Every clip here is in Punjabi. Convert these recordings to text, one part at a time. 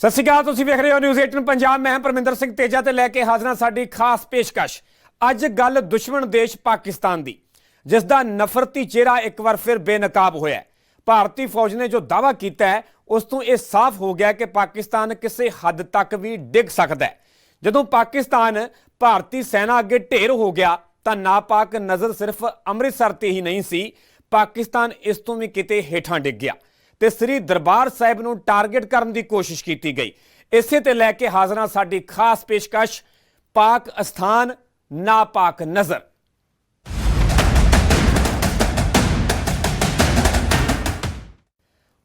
ਸਤਿ ਸ਼੍ਰੀ ਅਕਾਲ, ਤੁਸੀਂ ਵੇਖ ਰਹੇ ਹੋ ਨਿਊਜ਼ 18 ਪੰਜਾਬ। ਮੈਂ ਹਾਂ ਪਰਮਿੰਦਰ ਸਿੰਘ ਤੇਜਾ ਤੇ ਲੈ ਕੇ ਹਾਜ਼ਰਾਂ ਸਾਡੀ ਖਾਸ ਪੇਸ਼ਕਸ਼। ਅੱਜ ਗੱਲ ਦੁਸ਼ਮਣ ਦੇਸ਼ ਪਾਕਿਸਤਾਨ ਦੀ ਜਿਸ ਦਾ ਨਫ਼ਰਤੀ ਚਿਹਰਾ ਇੱਕ ਵਾਰ ਫਿਰ ਬੇਨਕਾਬ ਹੋਇਆ ਭਾਰਤੀ ਫੌਜ ਨੇ ਜੋ ਦਾਅਵਾ ਕੀਤਾ ਹੈ, ਉਸ ਤੋਂ ਇਹ ਸਾਫ਼ ਹੋ ਗਿਆ ਕਿ ਪਾਕਿਸਤਾਨ ਕਿਸੇ ਹੱਦ ਤੱਕ ਵੀ ਡਿੱਗ ਸਕਦਾ ਹੈ। ਜਦੋਂ ਪਾਕਿਸਤਾਨ ਭਾਰਤੀ ਸੈਨਾ ਅੱਗੇ ਢੇਰ ਹੋ ਗਿਆ, ਤਾਂ ਨਾਪਾਕ ਨਜ਼ਰ ਸਿਰਫ ਅੰਮ੍ਰਿਤਸਰ ਤੇ ਹੀ ਨਹੀਂ ਸੀ, ਪਾਕਿਸਤਾਨ ਇਸ ਤੋਂ ਵੀ ਕਿਤੇ ਹੇਠਾਂ ਡਿੱਗ ਗਿਆ। ਤੇ ਸ੍ਰੀ ਦਰਬਾਰ ਸਾਹਿਬ ਨੂੰ ਟਾਰਗੇਟ ਕਰਨ ਦੀ ਕੋਸ਼ਿਸ਼ ਕੀਤੀ ਗਈ। ਇਸੇ ਤੇ ਲੈ ਕੇ ਹਾਜ਼ਰਾਂ ਸਾਡੀ ਖਾਸ ਪੇਸ਼ਕਸ਼, ਪਾਕ ਅਸਥਾਨ, ਨਾਪਾਕ ਨਜ਼ਰ।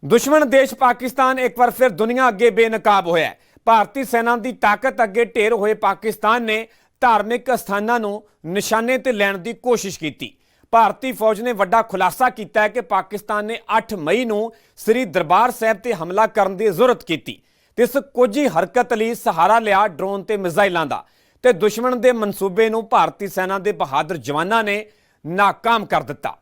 ਦੁਸ਼ਮਣ ਦੇਸ਼ ਪਾਕਿਸਤਾਨ ਇੱਕ ਵਾਰ ਫਿਰ ਦੁਨੀਆ ਅੱਗੇ ਬੇਨਕਾਬ ਹੋਇਆ ਹੈ। ਭਾਰਤੀ ਸੈਨਾ ਦੀ ਤਾਕਤ ਅੱਗੇ ਢੇਰ ਹੋਏ ਪਾਕਿਸਤਾਨ ਨੇ ਧਾਰਮਿਕ ਅਸਥਾਨਾਂ ਨੂੰ ਨਿਸ਼ਾਨੇ ਤੇ ਲੈਣ ਦੀ ਕੋਸ਼ਿਸ਼ ਕੀਤੀ। ਭਾਰਤੀ ਫੌਜ ਨੇ ਵੱਡਾ ਖੁਲਾਸਾ ਕੀਤਾ ਹੈ ਕਿ ਪਾਕਿਸਤਾਨ ਨੇ 8 ਮਈ ਨੂੰ ਸ੍ਰੀ ਦਰਬਾਰ ਸਾਹਿਬ ਤੇ ਹਮਲਾ ਕਰਨ ਦੀ ਜ਼ਰੂਰਤ ਕੀਤੀ। ਤੇ ਇਸ ਕੋਝੀ ਹਰਕਤ ਲਈ ਸਹਾਰਾ ਲਿਆ ਡਰੋਨ ਤੇ ਮਿਜ਼ਾਈਲਾਂ ਦਾ। ਤੇ ਦੁਸ਼ਮਣ ਦੇ ਮਨਸੂਬੇ ਨੂੰ ਭਾਰਤੀ ਸੈਨਾ ਦੇ ਬਹਾਦਰ ਜਵਾਨਾਂ ਨੇ ਨਾਕਾਮ ਕਰ ਦਿੱਤਾ।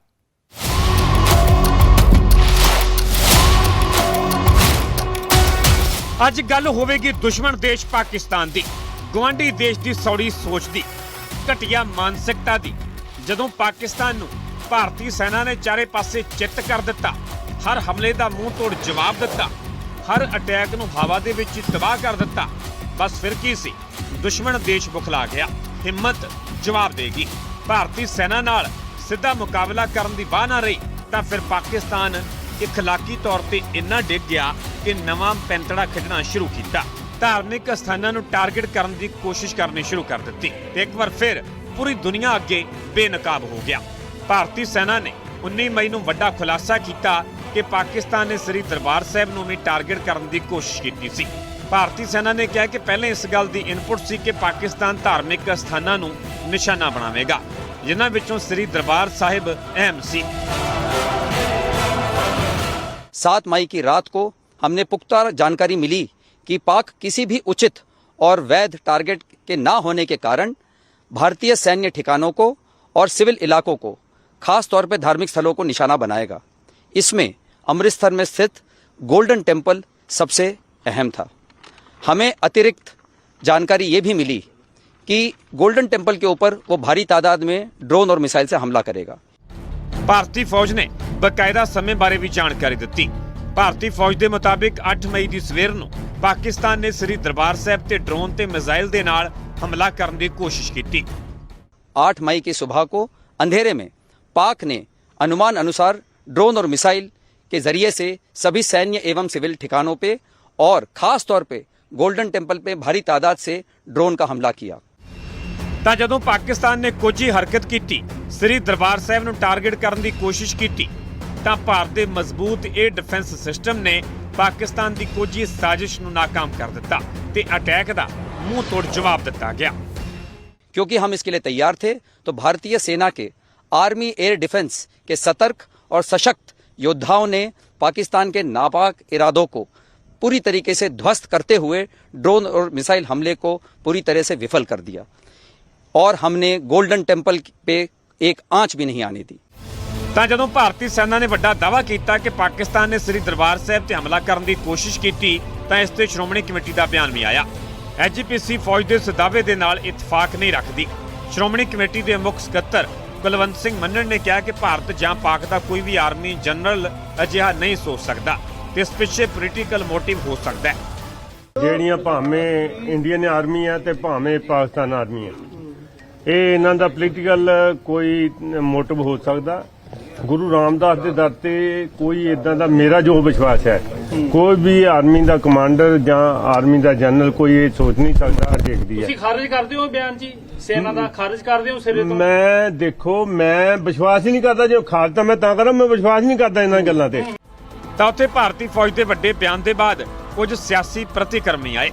ਅੱਜ ਗੱਲ ਹੋਵੇਗੀ ਦੁਸ਼ਮਣ ਦੇਸ਼ ਪਾਕਿਸਤਾਨ ਦੀ। ਗਵਾਂਢੀ ਦੇਸ਼ ਦੀ ਸੌੜੀ ਸੋਚ ਦੀ। ਘਟੀਆ ਮਾਨਸਿਕਤਾ ਦੀ। ਜਦੋਂ ਪਾਕਿਸਤਾਨ ਨੂੰ ਭਾਰਤੀ ਸੈਨਾ ਨੇ ਚਾਰੇ ਪਾਸੇ ਚਿੱਤ ਕਰ ਦਿੱਤਾ, ਹਰ ਹਮਲੇ ਦਾ ਮੂੰਹ ਤੋੜ ਜਵਾਬ ਦਿੱਤਾ, ਹਰ ਅਟੈਕ ਨੂੰ ਹਵਾ ਦੇ ਵਿੱਚ ਤਬਾਹ ਕਰ ਦਿੱਤਾ, ਬਸ ਫਿਰ ਕੀ ਸੀ? ਦੁਸ਼ਮਣ ਦੇਸ਼ ਬੁਖਲਾ ਗਿਆ, ਹਿੰਮਤ ਜਵਾਬ ਦੇਗੀ ਭਾਰਤੀ ਸੈਨਾ ਨਾਲ ਸਿੱਧਾ ਮੁਕਾਬਲਾ ਕਰਨ ਦੀ ਬਾਹ ਨਾ ਰਹੀ, ਤਾਂ ਫਿਰ ਪਾਕਿਸਤਾਨ ਇਖਲਾਕੀ ਤੌਰ ਤੇ ਇੰਨਾ ਡਿੱਗ ਗਿਆ ਕਿ ਨਵਾਂ ਪੈਂਤੜਾ ਖੇਡਣਾ ਸ਼ੁਰੂ ਕੀਤਾ। ਧਾਰਮਿਕ ਸਥਾਨਾਂ ਨੂੰ ਟਾਰਗੇਟ ਕਰਨ ਦੀ ਕੋਸ਼ਿਸ਼ ਕਰਨੀ ਸ਼ੁਰੂ ਕਰ ਦਿੱਤੀ। ਤੇ ਇੱਕ ਵਾਰ ਫਿਰ ਪੂਰੀ ਦੁਨੀਆ ਅੱਗੇ ਬੇਨਕਾਬ ਹੋ ਗਿਆ ਭਾਰਤੀ ਸੈਨਾ ਨੇ 19 ਮਈ ਨੂੰ ਵੱਡਾ ਖੁਲਾਸਾ ਕੀਤਾ ਕਿ ਪਾਕਿਸਤਾਨ ਨੇ ਸ੍ਰੀ ਦਰਬਾਰ ਸਾਹਿਬ ਨੂੰ ਵੀ ਟਾਰਗੇਟ ਕਰਨ ਦੀ ਕੋਸ਼ਿਸ਼ ਕੀਤੀ ਸੀ ਭਾਰਤੀ ਸੈਨਾ ਨੇ ਕਿਹਾ ਕਿ ਪਹਿਲੇ ਇਸ ਗੱਲ ਦੀ ਇਨਪੁਟ ਸੀ ਕਿ ਪਾਕਿਸਤਾਨ ਧਾਰਮਿਕ ਸਥਾਨਾਂ ਨੂੰ ਨਿਸ਼ਾਨਾ ਬਣਾਵੇਗਾ ਜਿਨ੍ਹਾਂ ਵਿੱਚੋਂ ਸ੍ਰੀ ਦਰਬਾਰ ਸਾਹਿਬ ਅਹਿਮ ਸੀ सात मई की रात को हमने पुख्ता जानकारी मिली कि पाक किसी भी उचित और वैध टारगेट के ना होने के कारण भारतीय सैन्य ठिकानों को और सिविल इलाकों को खास तौर पर धार्मिक स्थलों को निशाना बनाएगा इसमें अमृतसर में स्थित गोल्डन टेम्पल सबसे अहम था हमें अतिरिक्त जानकारी ये भी मिली कि गोल्डन टेम्पल के ऊपर वो भारी तादाद में ड्रोन और मिसाइल से हमला करेगा ਭਾਰਤੀ ਫੌਜ ਨੇ ਬਕਾਇਦਾ ਸਮੇਂ ਬਾਰੇ ਵੀ ਜਾਣਕਾਰੀ ਦਿੱਤੀ ਭਾਰਤੀ ਫੌਜ ਦੇ ਮੁਤਾਬਿਕ 8 ਮਈ ਦੀ ਸਵੇਰ ਨੂੰ ਪਾਕਿਸਤਾਨ ਨੇ ਸ੍ਰੀ ਦਰਬਾਰ ਸਾਹਿਬ ਤੇ ਡਰੋਨ ਤੇ ਮਿਜ਼ਾਈਲ ਦੇ ਨਾਲ हमला करने की कोशिश की थी। आठ मई की सुबह को अंधेरे में पाक ने अनुमान अनुसार ड्रोन और मिसाइल के जरिए से सभी सैन्य एवं सिविल ठिकानों पे और खास तौर पे ਗੋਲਡਨ ਟੈਂਪਲ 'ਤੇ ਭਾਰੀ ਤਾਦਾਦ ਸੇ ਡਰੋਨ ਦਾ ਹਮਲਾ ਕੀਤਾ ਤਾਂ ਜਦੋਂ ਪਾਕਿਸਤਾਨ ਨੇ ਕੋਝੀ ਹਰਕਤ ਕੀਤੀ ਸ੍ਰੀ ਦਰਬਾਰ ਸਾਹਿਬ ਨੂੰ ਟਾਰਗੇਟ ਕਰਨ ਦੀ ਕੋਸ਼ਿਸ਼ ਕੀਤੀ ਤਾਂ ਭਾਰਤ ਦੇ ਮਜ਼ਬੂਤ ਇਹ ਡਿਫੈਂਸ ਸਿਸਟਮ ਨੇ ਪਾਕਿਸਤਾਨ ਦੀ ਕੋਝੀ ਸਾਜ਼ਿਸ਼ ਨੂੰ ਨਾਕਾਮ ਕਰ ਦਿੱਤਾ ਤੇ ਅਟੈਕ ਦਾ ਮੂੰਹ ਤੋੜ ਜਵਾਬ ਦਿੱਤਾ ਗਿਆ क्योंकि हम इसके लिए तैयार थे तो भारतीय सेना के आर्मी एयर डिफेंस के सतर्क और सशक्त योद्धाओं ने पाकिस्तान के नापाक इरादों को पूरी तरीके से ध्वस्त करते हुए ड्रोन और मिसाइल हमले को पूरी तरह से विफल कर दिया और हमने गोल्डन टेम्पल पे एक आंच भी नहीं आने दी ਤਾਂ ਜਦੋਂ ਭਾਰਤੀ ਸੈਨਾ ਨੇ ਵੱਡਾ ਦਾਅਵਾ ਕੀਤਾ ਕਿ ਪਾਕਿਸਤਾਨ ਨੇ ਸ੍ਰੀ ਦਰਬਾਰ ਸਾਹਿਬ ਤੇ ਹਮਲਾ ਕਰਨ ਦੀ ਕੋਸ਼ਿਸ਼ ਕੀਤੀ, ਤਾਂ ਇਸ ਤੇ ਸ਼੍ਰੋਮਣੀ ਕਮੇਟੀ ਦਾ ਬਿਆਨ ਵੀ ਆਇਆ। ਐਜੀਪੀਸੀ ਫੌਜ ਦੇ ਇਸ ਦਾਅਵੇ ਦੇ ਨਾਲ ਇਤਫਾਕ ਨਹੀਂ ਰੱਖਦੀ। ਸ਼੍ਰੋਮਣੀ ਕਮੇਟੀ ਦੇ ਮੁੱਖ ਸਕੱਤਰ ਕੁਲਵੰਤ ਸਿੰਘ ਮੰਨਣ ਨੇ ਕਿਹਾ ਕਿ ਭਾਰਤ ਜਾਂ ਪਾਕ ਦਾ ਕੋਈ ਵੀ ਆਰਮੀ ਜਨਰਲ ਅਜਿਹਾ ਨਹੀਂ ਸੋਚ ਸਕਦਾ ਤੇ ਇਸ ਪਿੱਛੇ ਪੋਲੀਟੀਕਲ ਮੋਟਿਵ ਹੋ ਸਕਦਾ ਹੈ। ਜਿਹੜੀਆਂ ਭਾਵੇਂ ਇੰਡੀਅਨ ਆਰਮੀ ਆ ਤੇ ਭਾਵੇਂ ਪਾਕਿਸਤਾਨ ਆਰਮੀ ਆ, ਇਹ ਇਹਨਾਂ ਦਾ ਪੋਲੀਟੀਕਲ ਕੋਈ ਮੋਟਿਵ ਹੋ ਸਕਦਾ। ਗੁਰੂ ਰਾਮਦਾਸ ਦੇ ਦਰ ਤੇ ਕੋਈ ਇਦਾਂ ਦਾ ਮੇਰਾ ਜੋ ਵਿਸ਼ਵਾਸ ਹੈ ਕੋਈ ਵੀ ਆਰਮੀ ਦਾ ਕਮਾਂਡਰ ਜਾਂ ਆਰਮੀ ਦਾ ਜਨਰਲ ਕੋਈ ਇਹ ਸੋਚ ਨਹੀਂ ਸਕਦਾ ਦੇਖਦੀ ਹੈ ਤੁਸੀਂ ਖਾਰਜ ਕਰਦੇ ਹੋ ਬਿਆਨ ਜੀ ਸੈਨਾ ਦਾ ਖਾਰਜ ਕਰਦੇ ਹੋ ਸਿਰੇ ਤੋਂ ਮੈਂ ਦੇਖੋ ਮੈਂ ਵਿਸ਼ਵਾਸ ਹੀ ਨਹੀਂ ਕਰਦਾ ਜੇ ਖਾਲਸਾ ਤਾਂ ਮੈਂ ਤਾਂ ਕਰਾਂ ਮੈਂ ਵਿਸ਼ਵਾਸ ਨਹੀਂ ਕਰਦਾ ਇਹਨਾਂ ਗੱਲਾਂ ਤੇ ਤਾਂ ਉੱਥੇ ਭਾਰਤੀ ਫੌਜ ਦੇ ਵੱਡੇ ਬਿਆਨ ਦੇ ਬਾਅਦ ਕੁਝ ਸਿਆਸੀ ਪ੍ਰਤੀਕਰਮ ਵੀ ਆਏ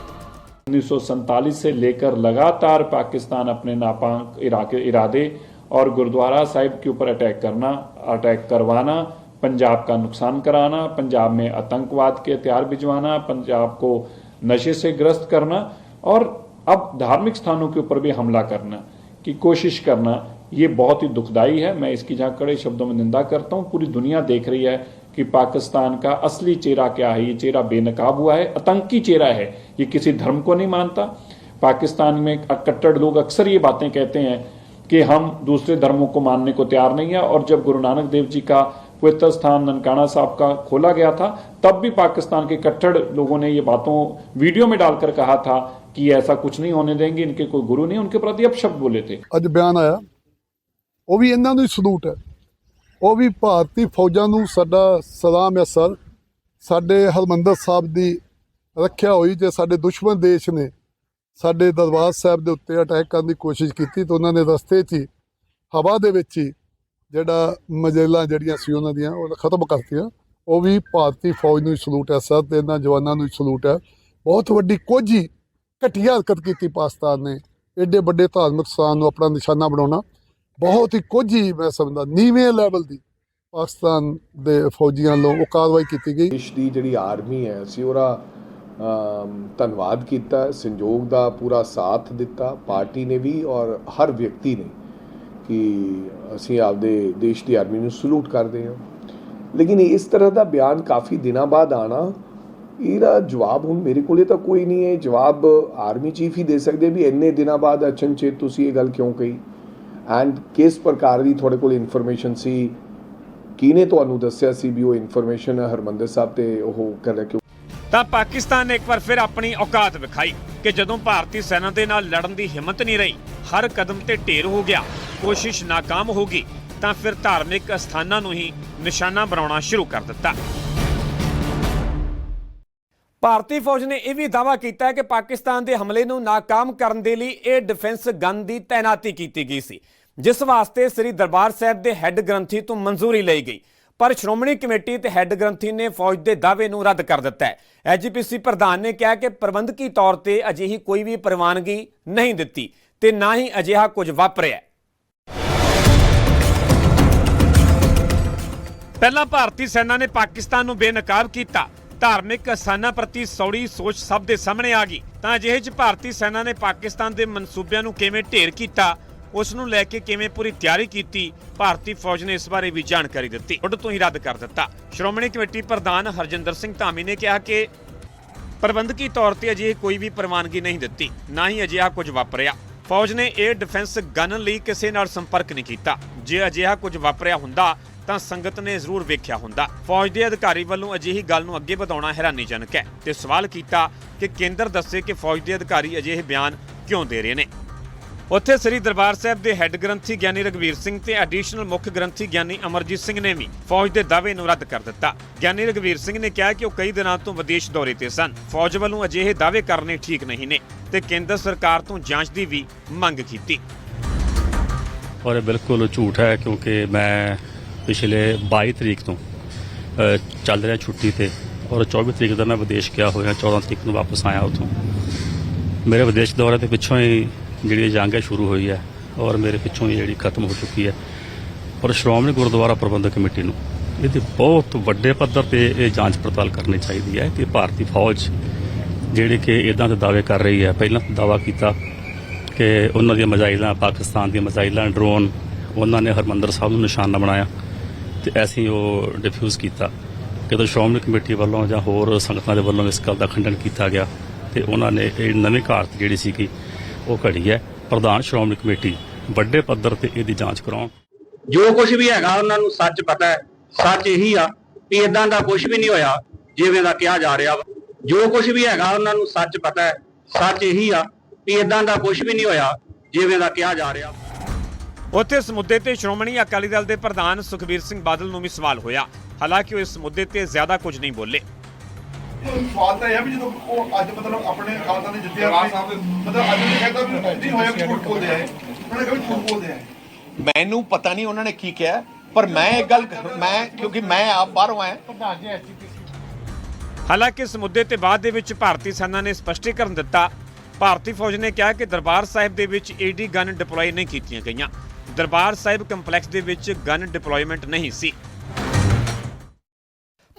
1947 से लेकर लगातार पाकिस्तान अपने नापाक इराके इरादे और गुरुद्वारा साहिब के ऊपर अटैक करना, अटैक करवाना, पंजाब का नुकसान कराना, पंजाब में आतंकवाद के हथियार भिजवाना, पंजाब को नशे से ग्रस्त करना और अब धार्मिक स्थानों के ऊपर भी हमला करना की कोशिश करना, ये बहुत ही दुखदाई है। मैं इसकी जहाँ कड़े शब्दों में निंदा करता हूँ। पूरी दुनिया देख रही है कि पाकिस्तान का असली चेहरा क्या है? ये चेहरा बेनकाब हुआ है, आतंकी चेहरा है। ये किसी धर्म को नहीं मानता। पाकिस्तान में कट्टर लोग अक्सर ये बातें कहते हैं कि हम दूसरे धर्मों को मानने को तैयार नहीं है और जब गुरु नानक देव जी का पवित्र स्थान ननकाना साहब का खोला गया था तब भी पाकिस्तान के कट्टर लोगों ने ये बातों वीडियो में डालकर कहा था कि ऐसा कुछ नहीं होने देंगे इनके कोई गुरु नहीं उनके प्रति अपशब्द बोले थे ਅੱਜ ਬਿਆਨ ਆਇਆ ਉਹ ਵੀ ਇਹਨਾਂ ਨੂੰ ਹੀ ਸਲੂਟ ਹੈ ਉਹ ਵੀ ਭਾਰਤੀ ਫੌਜਾਂ ਨੂੰ ਸਾਡਾ ਸਲਾਮ ਹੈ ਸਰ ਸਾਡੇ ਹਰਮੰਦਰ ਸਾਹਿਬ ਦੀ ਰੱਖਿਆ ਹੋਈ ਜੇ ਸਾਡੇ ਦੁਸ਼ਮਣ ਦੇਸ਼ ਨੇ ਸਾਡੇ ਦਰਬਾਰ ਸਾਹਿਬ ਦੇ ਉੱਤੇ ਅਟੈਕ ਕਰਨ ਦੀ ਕੋਸ਼ਿਸ਼ ਕੀਤੀ ਤਾਂ ਉਹਨਾਂ ਨੇ ਰਸਤੇ 'ਚ ਹੀ, ਹਵਾ ਦੇ ਵਿੱਚ ਹੀ ਜਿਹੜਾ ਮਜੇਲਾਂ ਜਿਹੜੀਆਂ ਸੀ ਉਹਨਾਂ ਦੀਆਂ, ਉਹ ਖਤਮ ਕਰਤੀਆਂ। ਉਹ ਵੀ ਭਾਰਤੀ ਫੌਜ ਨੂੰ ਸਲੂਟ ਹੈ, ਸਰ ਤੇ ਇਹਨਾਂ ਜਵਾਨਾਂ ਨੂੰ ਸਲੂਟ ਹੈ। ਬਹੁਤ ਵੱਡੀ ਕੋਝੀ ਘਟੀਆ ਹਰਕਤ ਕੀਤੀ ਪਾਕਿਸਤਾਨ ਨੇ। ਐਡੇ ਵੱਡੇ ਧਾਰਮਿਕ ਸਥਾਨ ਨੂੰ ਆਪਣਾ ਨਿਸ਼ਾਨਾ ਬਣਾਉਣਾ। ਬਹੁਤ ਹੀ ਕੋਝੀ ਮੈਂ ਸਮਝਦਾ, ਨੀਵੇਂ ਲੈਵਲ ਦੀ ਪਾਕਿਸਤਾਨ ਦੇ ਫੌਜੀਆਂ ਵੱਲੋਂ ਉਹ ਕਾਰਵਾਈ ਕੀਤੀ ਗਈ। ਦੇਸ਼ ਦੀ ਜਿਹੜੀ ਆਰਮੀ ਹੈ, ਅਸੀਂ ਉਹਦਾ ਧੰਨਵਾਦ ਕੀਤਾ, ਸੰਯੋਗ ਦਾ ਪੂਰਾ ਸਾਥ ਦਿੱਤਾ, ਪਾਰਟੀ ਨੇ ਵੀ ਔਰ ਹਰ ਵਿਅਕਤੀ ਨੇ ਕਿ ਅਸੀਂ ਆਪਦੇ ਦੇਸ਼ ਦੀ ਆਰਮੀ ਨੂੰ ਸਲੂਟ ਕਰਦੇ ਹਾਂ। ਲੇਕਿਨ ਇਸ ਤਰ੍ਹਾਂ ਦਾ ਬਿਆਨ ਕਾਫੀ ਦਿਨਾਂ ਬਾਅਦ ਆਣਾ ਇਹਦਾ ਜਵਾਬ ਹੁਣ ਮੇਰੇ ਕੋਲੇ ਤਾਂ ਕੋਈ ਨਹੀਂ ਹੈ। ਜਵਾਬ ਆਰਮੀ ਚੀਫ ਹੀ ਦੇ ਸਕਦੇ ਵੀ ਇੰਨੇ ਦਿਨਾਂ ਬਾਅਦ ਅਚਨਚੇਤ ਤੁਸੀਂ ਇਹ ਗੱਲ ਕਿਉਂ ਕਹੀ? ਐਂਡ ਕਿਸ ਪ੍ਰਕਾਰ ਦੀ ਤੁਹਾਡੇ ਕੋਲ ਇਨਫੋਰਮੇਸ਼ਨ ਸੀ? ਕਿਹਨੇ ਤੁਹਾਨੂੰ ਦੱਸਿਆ ਸੀ ਵੀ ਉਹ ਇਨਫੋਰਮੇਸ਼ਨ ਹਰਮੰਦਰ ਸਾਹਿਬ ਤੇ ਉਹ ਕਰ ਰਿਹਾ ਤਾਂ ਪਾਕਿਸਤਾਨ ਨੇ ਇੱਕ ਵਾਰ ਫਿਰ ਆਪਣੀ ਔਕਾਤ ਵਿਖਾਈ ਕਿ ਜਦੋਂ ਭਾਰਤੀ ਸੈਨਾ ਦੇ ਨਾਲ ਲੜਨ ਦੀ ਹਿੰਮਤ ਨਹੀਂ ਰਹੀ, ਹਰ ਕਦਮ ਤੇ ਢੇਰ ਹੋ ਗਿਆ, ਕੋਸ਼ਿਸ਼ ناکਾਮ ਹੋ ਗਈ, ਤਾਂ ਫਿਰ ਧਾਰਮਿਕ ਸਥਾਨਾਂ ਨੂੰ ਹੀ ਨਿਸ਼ਾਨਾ ਬਣਾਉਣਾ ਸ਼ੁਰੂ ਕਰ ਦਿੱਤਾ। ਭਾਰਤੀ ਫੌਜ ਨੇ ਇਹ ਵੀ ਦਾਅਵਾ ਕੀਤਾ ਹੈ ਕਿ ਪਾਕਿਸਤਾਨ ਦੇ ਹਮਲੇ ਨੂੰ ناکਾਮ ਕਰਨ ਦੇ ਲਈ ਇਹ ਡਿਫੈਂਸ ਗਨ ਦੀ ਤਾਇਨਾਤੀ ਕੀਤੀ ਗਈ ਸੀ, ਜਿਸ ਵਾਸਤੇ ਸ੍ਰੀ ਦਰਬਾਰ ਸਾਹਿਬ ਦੇ ਹੈੱਡ ਗ੍ਰੰਥੀ ਤੋਂ ਮਨਜ਼ੂਰੀ ਲਈ ਗਈ। ਪਰ ਸ਼੍ਰੋਮਣੀ ਕਮੇਟੀ ਤੇ ਹੈੱਡ ਗ੍ਰੰਥੀ ਨੇ ਫੌਜ ਦੇ ਦਾਅਵੇ ਨੂੰ ਰੱਦ ਕਰ ਦਿੱਤਾ ਹੈ। ਐਜੀਪੀਸੀ ਪ੍ਰਧਾਨ ਨੇ ਕਿਹਾ ਕਿ ਪ੍ਰਬੰਧਕੀ ਤੌਰ ਤੇ ਅਜਿਹੀ ਕੋਈ ਵੀ ਪ੍ਰਵਾਨਗੀ ਨਹੀਂ ਦਿੱਤੀ ਤੇ ਨਾ ਹੀ ਅਜਿਹਾ ਕੁਝ ਵਾਪਰਿਆ ਪਹਿਲਾਂ ਭਾਰਤੀ ਸੈਨਾ ਨੇ ਪਾਕਿਸਤਾਨ ਨੂੰ ਬੇਨਕਾਬ ਕੀਤਾ। ਧਾਰਮਿਕ ਅਸਥਾਨਾਂ ਪ੍ਰਤੀ ਸੌੜੀ ਸੋਚ ਸਭ ਦੇ ਸਾਹਮਣੇ ਆ ਗਈ। ਤਾਂ ਅਜਿਹੇ 'ਚ ਭਾਰਤੀ ਸੈਨਾ ਨੇ ਪਾਕਿਸਤਾਨ ਦੇ ਮਨਸੂਬਿਆਂ ਨੂੰ ਕਿਵੇਂ ਢੇਰ ਕੀਤਾ? ਉਸ ਨੂੰ ਲੈ ਕੇ ਕਿਵੇਂ ਪੂਰੀ ਤਿਆਰੀ ਕੀਤੀ, ਭਾਰਤੀ ਫੌਜ ਨੇ ਇਸ ਬਾਰੇ ਵੀ ਜਾਣਕਾਰੀ ਦਿੱਤੀ। ਉੱਡ ਤੋਂ ਹੀ ਰੱਦ ਕਰ ਦਿੱਤਾ। ਸ਼੍ਰੋਮਣੀ ਕਮੇਟੀ ਪ੍ਰਧਾਨ ਹਰਜਿੰਦਰ ਸਿੰਘ ਧਾਮੀ ਨੇ ਕਿਹਾ ਕਿ ਪ੍ਰਬੰਧਕੀ ਤੌਰ ਤੇ ਅਜਿਹੀ ਕੋਈ ਵੀ ਪ੍ਰਵਾਨਗੀ ਨਹੀਂ ਦਿੱਤੀ, ਨਾ ਹੀ ਅਜਿਹਾ ਕੁਝ ਵਾਪਰਿਆ। ਫੌਜ ਨੇ 에ਅਰ ਡਿਫੈਂਸ ਗਨ ਲਈ ਕਿਸੇ ਨਾਲ ਸੰਪਰਕ ਨਹੀਂ ਕੀਤਾ। ਜੇ ਅਜਿਹਾ ਕੁਝ ਵਾਪਰਿਆ ਹੁੰਦਾ, ਤਾਂ ਸੰਗਤ ਨੇ ਜ਼ਰੂਰ ਵੇਖਿਆ ਹੁੰਦਾ। ਫੌਜ ਦੇ ਅਧਿਕਾਰੀ ਵੱਲੋਂ ਅਜਿਹੀ ਗੱਲ ਨੂੰ ਅੱਗੇ ਵਧਾਉਣਾ ਹੈਰਾਨੀਜਨਕ ਹੈ ਤੇ ਸਵਾਲ ਕੀਤਾ ਕਿ ਕੇਂਦਰ ਦੱਸੇ ਕਿ ਫੌਜ ਦੇ ਅਧਿਕਾਰੀ ਅਜਿਹੇ ਬਿਆਨ ਕਿਉਂ ਦੇ ਰਹੇ ਨੇ। ਉੱਥੇ ਸ੍ਰੀ ਦਰਬਾਰ ਸਾਹਿਬ ਦੇ ਹੈੱਡ ਗ੍ਰੰਥੀ ਗਿਆਨੀ ਰਗਵੀਰ ਸਿੰਘ ਤੇ ਐਡੀਸ਼ਨਲ ਮੁੱਖ ਗ੍ਰੰਥੀ ਗਿਆਨੀ ਅਮਰਜੀਤ ਸਿੰਘ ਨੇ ਵੀ ਫੌਜ ਦੇ ਦਾਅਵੇ ਨੂੰ ਰੱਦ ਕਰ ਦਿੱਤਾ। ਗਿਆਨੀ ਰਗਵੀਰ ਸਿੰਘ ਨੇ ਕਿਹਾ ਕਿ ਉਹ ਕਈ ਦਿਨਾਂ ਤੋਂ ਵਿਦੇਸ਼ ਦੌਰੇ ਤੇ ਸਨ। ਫੌਜ ਵੱਲੋਂ ਅਜਿਹੇ ਦਾਅਵੇ ਕਰਨੇ ਠੀਕ ਨਹੀਂ ਨੇ ਤੇ ਕੇਂਦਰ ਸਰਕਾਰ ਤੋਂ ਜਾਂਚ ਦੀ ਵੀ ਮੰਗ ਕੀਤੀ। ਔਰ ਇਹ ਬਿਲਕੁਲ ਝੂਠ ਹੈ ਕਿਉਂਕਿ ਮੈਂ ਪਿਛਲੇ 22 ਤਰੀਕ ਤੋਂ ਚੱਲ ਰਿਹਾ ਛੁੱਟੀ ਤੇ ਔਰ 24 ਤਰੀਕ ਦਾ ਮੈਂ ਵਿਦੇਸ਼ ਗਿਆ ਹੋਇਆ 14 ਤਰੀਕ ਨੂੰ ਵਾਪਸ ਆਇਆ ਉਥੋਂ। ਮੇਰੇ ਵਿਦੇਸ਼ ਦੌਰੇ ਦੇ ਪਿੱਛੋਂ ਹੀ ਜਿਹੜੀ ਇਹ ਜੰਗ ਹੈ ਸ਼ੁਰੂ ਹੋਈ ਹੈ ਔਰ ਮੇਰੇ ਪਿੱਛੋਂ ਹੀ ਜਿਹੜੀ ਖਤਮ ਹੋ ਚੁੱਕੀ ਹੈ ਔਰ ਸ਼੍ਰੋਮਣੀ ਗੁਰਦੁਆਰਾ ਪ੍ਰਬੰਧਕ ਕਮੇਟੀ ਨੂੰ ਇਹਦੇ ਬਹੁਤ ਵੱਡੇ ਪੱਧਰ ਤੇ ਇਹ ਜਾਂਚ ਪੜਤਾਲ ਕਰਨੀ ਚਾਹੀਦੀ ਹੈ ਕਿ ਭਾਰਤੀ ਫੌਜ ਜਿਹੜੇ ਕਿ ਇਦਾਂ ਦੇ ਦਾਅਵੇ ਕਰ ਰਹੀ ਹੈ, ਪਹਿਲਾਂ ਦਾਅਵਾ ਕੀਤਾ ਕਿ ਉਹਨਾਂ ਦੀਆਂ ਮਜ਼ਾਈਲਾਂ ਪਾਕਿਸਤਾਨ ਦੀਆਂ ਮਜ਼ਾਈਲਾਂ ਡਰੋਨ, ਉਹਨਾਂ ਨੇ ਹਰਮੰਦਰ ਸਾਹਿਬ ਨੂੰ ਨਿਸ਼ਾਨਾ ਬਣਾਇਆ ਤੇ ਐਸੀ ਉਹ ਡਿਫਿਊਜ਼ ਕੀਤਾ। ਜਦੋਂ ਸ਼੍ਰੋਮਣੀ ਕਮੇਟੀ ਵੱਲੋਂ ਜਾਂ ਹੋਰ ਸੰਗਤਾਂ ਦੇ ਵੱਲੋਂ ਇਸ ਗੱਲ ਦਾ ਖੰਡਨ ਕੀਤਾ ਗਿਆ ਤੇ ਉਹਨਾਂ ਨੇ ਇਹ ਨਵੀਂ ਘਾਟ ਜਿਹੜੀ ਸੀਗੀ ਉਹ ਘੜੀ ਹੈ। ਪ੍ਰਧਾਨ ਸ਼੍ਰੋਮਣੀ ਕਮੇਟੀ ਵੱਡੇ ਪੱਧਰ ਤੇ ਇਹਦੀ ਜਾਂਚ ਕਰਾਉਣ। ਜੋ ਕੁਝ ਵੀ ਹੈਗਾ ਉਹਨਾਂ ਨੂੰ ਸੱਚ ਪਤਾ ਹੈ। ਸੱਚ ਇਹੀ ਆ ਵੀ ਇਦਾਂ ਦਾ ਕੁਝ ਵੀ ਨਹੀਂ ਹੋਇਆ ਜਿਵੇਂ ਦਾ ਕਿਹਾ ਜਾ ਰਿਹਾ ਵਾ। ਜੋ ਕੁਝ ਵੀ ਹੈਗਾ ਉਹਨਾਂ ਨੂੰ ਸੱਚ ਪਤਾ ਹੈ। ਸੱਚ ਇਹੀ ਆ ਵੀ ਇਦਾਂ ਦਾ ਕੁਝ ਵੀ ਨਹੀਂ ਹੋਇਆ ਜਿਵੇਂ ਦਾ ਕਿਹਾ ਜਾ ਰਿਹਾ ਉੱਥੇ ਇਸ ਮੁੱਦੇ ਤੇ ਸ਼੍ਰੋਮਣੀ ਅਕਾਲੀ ਦਲ ਦੇ ਪ੍ਰਧਾਨ ਸੁਖਬੀਰ ਸਿੰਘ ਬਾਦਲ ਨੂੰ ਵੀ ਸਵਾਲ ਹੋਇਆ। ਹਾਲਾਂਕਿ ਉਹ ਇਸ ਮੁੱਦੇ ਤੇ ਜ਼ਿਆਦਾ ਕੁਝ ਨਹੀਂ ਬੋਲੇ। ਸਵਾਲ ਤਾਂ ਇਹ ਹੈ ਵੀ ਜਦੋਂ ਉਹ ਅੱਜ ਮਤਲਬ ਆਪਣੇ ਖਾਲਸਾ ਦੇ ਜਿੱਤੇ ਮਤਲਬ ਅੱਜ ਨਹੀਂ ਕਹਿੰਦਾ ਵੀ ਨਹੀਂ ਹੋਇਆ ਕਿ ਝੂਠ ਬੋਲਦੇ ਆਏ ਉਹਨਾਂ ਨੇ ਕਿਹਾ ਵੀ ਝੂਠ ਬੋਲਦੇ ਆਏ ਮੈਨੂੰ ਪਤਾ ਨਹੀਂ ਉਹਨਾਂ ਨੇ ਕੀ ਕਿਹਾ ਪਰ ਮੈਂ ਇਹ ਗੱਲ ਮੈਂ ਕਿਉਂਕਿ ਮੈਂ ਆਪ ਬਾਹਰੋਂ ਆਇਆ। ਹਾਲਾਂਕਿ ਇਸ ਮੁੱਦੇ ਤੇ ਬਾਅਦ ਦੇ ਵਿੱਚ ਭਾਰਤੀ ਸੈਨਾ ਨੇ ਸਪਸ਼ਟੀਕਰਨ ਦਿੱਤਾ। ਭਾਰਤੀ ਫੌਜ ਨੇ ਕਿਹਾ ਕਿ ਦਰਬਾਰ ਸਾਹਿਬ ਦੇ ਵਿੱਚ ਏਡੀ ਗਨ ਡਿਪਲੋਏ ਨਹੀਂ ਕੀਤੀਆਂ ਗਈਆਂ। ਦਰਬਾਰ ਸਾਹਿਬ ਕੰਪਲੈਕਸ ਦੇ ਵਿੱਚ ਗਨ ਡਿਪਲੋਇਮੈਂਟ ਨਹੀਂ ਸੀ।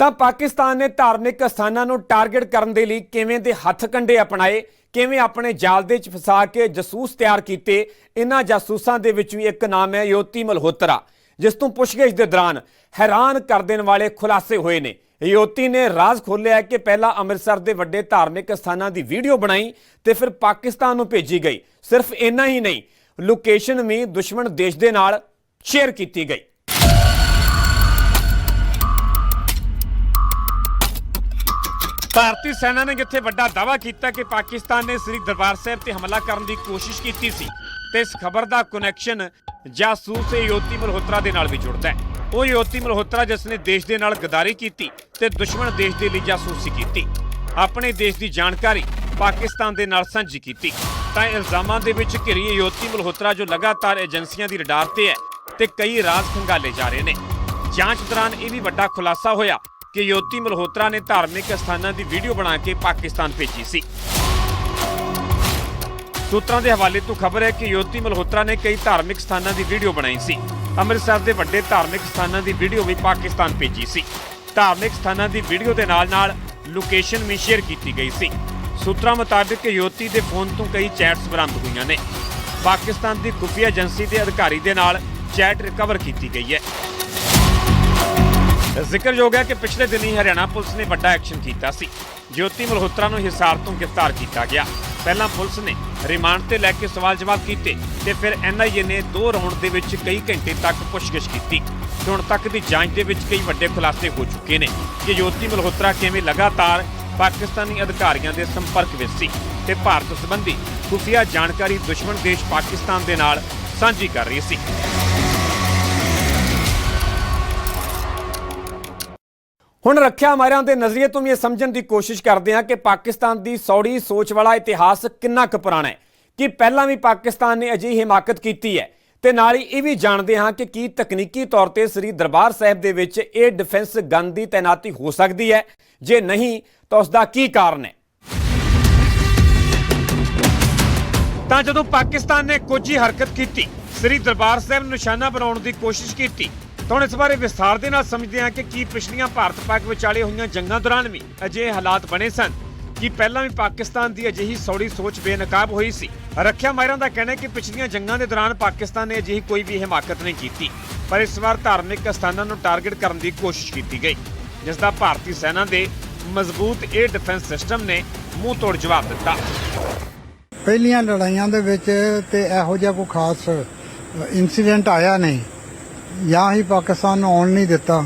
ਤਾਂ ਪਾਕਿਸਤਾਨ ਨੇ ਧਾਰਮਿਕ ਸਥਾਨਾਂ ਨੂੰ ਟਾਰਗੇਟ ਕਰਨ ਦੇ ਲਈ ਕਿਵੇਂ ਦੇ ਹੱਥ ਕੰਡੇ ਅਪਣਾਏ, ਕਿਵੇਂ ਆਪਣੇ ਜਾਲ ਦੇ ਵਿੱਚ ਫਸਾ ਕੇ ਜਾਸੂਸ ਤਿਆਰ ਕੀਤੇ ਇਹਨਾਂ ਜਾਸੂਸਾਂ ਦੇ ਵਿੱਚ ਵੀ ਇੱਕ ਨਾਮ ਹੈ ਯੋਤੀ ਮਲਹੋਤਰਾ, ਜਿਸ ਤੋਂ ਪੁੱਛਗਿੱਛ ਦੇ ਦੌਰਾਨ ਹੈਰਾਨ ਕਰ ਦੇਣ ਵਾਲੇ ਖੁਲਾਸੇ ਹੋਏ ਨੇ। ਯੋਤੀ ਨੇ ਰਾਜ਼ ਖੋਲ੍ਹਿਆ ਕਿ ਪਹਿਲਾਂ ਅੰਮ੍ਰਿਤਸਰ ਦੇ ਵੱਡੇ ਧਾਰਮਿਕ ਸਥਾਨਾਂ ਦੀ ਵੀਡੀਓ ਬਣਾਈ ਤੇ ਫਿਰ ਪਾਕਿਸਤਾਨ ਨੂੰ ਭੇਜੀ ਗਈ। ਸਿਰਫ ਇੰਨਾ ਹੀ ਨਹੀਂ, ਲੋਕੇਸ਼ਨ ਵੀ ਦੁਸ਼ਮਣ ਦੇਸ਼ ਦੇ ਨਾਲ ਸ਼ੇਅਰ ਕੀਤੀ ਗਈ। ਭਾਰਤੀ ਸੈਨਾ ਨੇ ਜਿੱਥੇ ਵੱਡਾ ਦਾਅਵਾ ਕੀਤਾ ਕਿ ਪਾਕਿਸਤਾਨ ਨੇ ਸ੍ਰੀ ਦਰਬਾਰ ਸਾਹਿਬ ਤੇ ਹਮਲਾ ਕਰਨ ਦੀ ਕੋਸ਼ਿਸ਼ ਕੀਤੀ ਸੀ ਤੇ ਇਸ ਖਬਰ ਦਾ ਕਨੈਕਸ਼ਨ ਜਾਸੂਸ ਯੋਤੀ ਮਲਹੋਤਰਾ ਦੇ ਨਾਲ ਵੀ ਜੁੜਦਾ ਹੈ। ਉਹ ਯੋਤੀ ਮਲਹੋਤਰਾ ਜਿਸ ਨੇ ਦੇਸ਼ ਦੇ ਨਾਲ ਗਦਾਰੀ ਕੀਤੀ ਤੇ ਦੁਸ਼ਮਣ ਦੇਸ਼ ਦੇ ਲਈ ਜਾਸੂਸੀ ਕੀਤੀ। ਆਪਣੇ ਦੇਸ਼ ਦੀ ਜਾਣਕਾਰੀ ਪਾਕਿਸਤਾਨ ਦੇ ਨਾਲ ਸਾਂਝੀ ਕੀਤੀ। ਤਾਂ ਇਲਜ਼ਾਮਾਂ ਦੇ ਵਿੱਚ ਘਿਰੀ ਯੋਤੀ ਮਲਹੋਤਰਾ ਜੋ ਲਗਾਤਾਰ ਏਜੰਸੀਆਂ ਦੀ ਰਡਾਰ ਤੇ ਹੈ ਤੇ ਕਈ ਰਾਜ਼ ਖੰਗਾਲੇ ਜਾ ਰਹੇ ਨੇ। ਜਾਂਚ ਦੌਰਾਨ ਇਹ ਵੀ ਵੱਡਾ ਖੁਲਾਸਾ ਹੋਇਆ ਕਿ ਯੋਤੀ ਮਲਹੋਤਰਾ ਨੇ ਧਾਰਮਿਕ ਸਥਾਨਾਂ ਦੀ ਵੀਡੀਓ ਬਣਾ ਕੇ ਪਾਕਿਸਤਾਨ ਭੇਜੀ ਸੀ। ਸੂਤਰਾਂ ਦੇ ਹਵਾਲੇ ਤੋਂ ਖਬਰ ਹੈ ਕਿ ਯੋਤੀ ਮਲਹੋਤਰਾ ਨੇ ਕਈ ਧਾਰਮਿਕ ਸਥਾਨਾਂ ਦੀ ਵੀਡੀਓ ਬਣਾਈ ਸੀ। ਅੰਮ੍ਰਿਤਸਰ ਦੇ ਵੱਡੇ ਧਾਰਮਿਕ ਸਥਾਨਾਂ ਦੀ ਵੀਡੀਓ ਵੀ ਪਾਕਿਸਤਾਨ ਭੇਜੀ ਸੀ। ਧਾਰਮਿਕ ਸਥਾਨਾਂ ਦੀ ਵੀਡੀਓ ਦੇ ਨਾਲ-ਨਾਲ ਲੋਕੇਸ਼ਨ ਵੀ ਸ਼ੇਅਰ ਕੀਤੀ ਗਈ ਸੀ। ਸੂਤਰਾਂ ਮੁਤਾਬਕ ਯੋਤੀ ਦੇ ਫੋਨ ਤੋਂ ਕਈ ਚੈਟਸ ਬਰਾਮਦ ਹੋਈਆਂ ਨੇ। ਪਾਕਿਸਤਾਨ ਦੀ ਖੁਫੀਆ ਏਜੰਸੀ ਦੇ ਅਧਿਕਾਰੀ ਦੇ ਨਾਲ ਚੈਟ ਰਿਕਵਰ ਕੀਤੀ ਗਈ ਹੈ। ਜ਼ਿਕਰਯੋਗ ਹੈ ਕਿ ਪਿਛਲੇ ਦਿਨੀ ਹਰਿਆਣਾ ਪੁਲਿਸ ਨੇ ਵੱਡਾ ਐਕਸ਼ਨ ਕੀਤਾ ਸੀ। ਜੋਤੀ ਮਲਹੋਤਰਾ ਨੂੰ ਹਿਸਾਰ ਤੋਂ ਗ੍ਰਿਫਤਾਰ ਕੀਤਾ ਗਿਆ। ਪਹਿਲਾਂ ਪੁਲਿਸ ਨੇ ਰਿਮਾਂਡ ਤੇ ਲੈ ਕੇ ਸਵਾਲ ਜਵਾਬ ਕੀਤੇ ਤੇ ਫਿਰ ਐਨਆਈਏ ਨੇ ਦੋ ਰਾਉਂਡ ਦੇ ਵਿੱਚ ਕਈ ਘੰਟੇ ਤੱਕ ਪੁੱਛਗਿੱਛ ਕੀਤੀ। ਹੁਣ ਤੱਕ ਦੀ ਜਾਂਚ ਦੇ ਵਿੱਚ ਕਈ ਵੱਡੇ ਖੁਲਾਸੇ ਹੋ ਚੁੱਕੇ ਨੇ ਕਿ ਜੋਤੀ ਮਲਹੋਤਰਾ ਕਿਵੇਂ ਲਗਾਤਾਰ ਪਾਕਿਸਤਾਨੀ ਅਧਿਕਾਰੀਆਂ ਦੇ ਸੰਪਰਕ ਵਿੱਚ ਸੀ ਤੇ ਭਾਰਤ ਸੰਬੰਧੀ ਖੁਫੀਆ ਜਾਣਕਾਰੀ ਦੁਸ਼ਮਣ ਦੇਸ਼ ਪਾਕਿਸਤਾਨ ਦੇ ਨਾਲ ਸਾਂਝੀ ਕਰ ਰਹੀ ਸੀ। ਹੁਣ ਰੱਖਿਆ ਮਾਰਿਆਂ ਦੇ ਨਜ਼ਰੀਏ ਤੋਂ ਵੀ ਇਹ ਸਮਝਣ ਦੀ ਕੋਸ਼ਿਸ਼ ਕਰਦੇ ਹਾਂ ਕਿ ਪਾਕਿਸਤਾਨ ਦੀ ਸੌੜੀ ਸੋਚ ਵਾਲਾ ਇਤਿਹਾਸ ਕਿੰਨਾ ਕੁ ਪੁਰਾਣਾ ਹੈ। ਕਿ ਪਹਿਲਾਂ ਵੀ ਪਾਕਿਸਤਾਨ ਨੇ ਅਜਿਹੀ ਹਿਮਾਕਤ ਕੀਤੀ ਹੈ? ਤੇ ਨਾਲ ਹੀ ਇਹ ਵੀ ਜਾਣਦੇ ਹਾਂ ਕਿ ਕੀ ਤਕਨੀਕੀ ਤੌਰ ਤੇ ਸ੍ਰੀ ਦਰਬਾਰ ਸਾਹਿਬ ਦੇ ਵਿੱਚ ਇਹ ਡਿਫੈਂਸ ਗਨ ਦੀ ਤਾਇਨਾਤੀ ਹੋ ਸਕਦੀ ਹੈ? ਜੇ ਨਹੀਂ, ਤਾਂ ਉਸ ਦਾ ਕੀ ਕਾਰਨ ਹੈ? ਤਾਂ ਜਦੋਂ ਪਾਕਿਸਤਾਨ ਨੇ ਕੁਝ ਹੀ ਹਰਕਤ ਕੀਤੀ, ਸ੍ਰੀ ਦਰਬਾਰ ਸਾਹਿਬ ਨੂੰ ਨਿਸ਼ਾਨਾ ਬਣਾਉਣ ਦੀ ਕੋਸ਼ਿਸ਼ ਕੀਤੀ ਤਾਂ ਹੁਣ ਇਸ ਬਾਰੇ ਵਿਸਥਾਰ ਦੇ ਨਾਲ ਸਮਝਦੇ ਹਾਂ ਕਿ ਕੀ ਪਿਛਲੀਆਂ ਭਾਰਤ ਪਾਕ ਵਿਚਾਲੇ ਹੋਈਆਂ ਜੰਗਾਂ ਦੌਰਾਨ ਵੀ ਅਜਿਹੇ ਹਾਲਾਤ ਬਣੇ ਸਨ, ਕਿ ਪਹਿਲਾਂ ਵੀ ਪਾਕਿਸਤਾਨ ਦੀ ਅਜਿਹੀ ਸੌੜੀ ਸੋਚ ਬੇਨਕਾਬ ਹੋਈ ਸੀ। ਰੱਖਿਆ ਮਾਹਿਰਾਂ ਦਾ ਕਹਿਣਾ ਹੈ ਕਿ ਪਿਛਲੀਆਂ ਜੰਗਾਂ ਦੇ ਦੌਰਾਨ ਪਾਕਿਸਤਾਨ ਨੇ ਅਜਿਹੀ ਕੋਈ ਵੀ ਹਿਮਾਕਤ ਨਹੀਂ ਕੀਤੀ, ਪਰ ਇਸ ਵਾਰ ਧਾਰਮਿਕ ਸਥਾਨਾਂ ਨੂੰ ਟਾਰਗੇਟ ਕਰਨ ਦੀ ਕੋਸ਼ਿਸ਼ ਕੀਤੀ ਗਈ ਜਿਸ ਦਾ ਭਾਰਤੀ ਸੈਨਾ ਦੇ ਮਜ਼ਬੂਤ 에ਅਰ ਡਿਫੈਂਸ ਸਿਸਟਮ ਨੇ ਮੂੰਹ ਤੋੜ ਜਵਾਬ ਦਿੱਤਾ। ਪਹਿਲੀਆਂ ਲੜਾਈਆਂ ਦੇ ਵਿੱਚ ਤੇ ਇਹੋ ਜਿਹਾ ਕੋਈ ਖਾਸ ਇਨਸੀਡੈਂਟ ਆਇਆ ਨਹੀਂ। ਜਾਂ ਹੀ ਪਾਕਿਸਤਾਨ ਨੂੰ ਆਉਣ ਨਹੀਂ ਦਿੱਤਾ,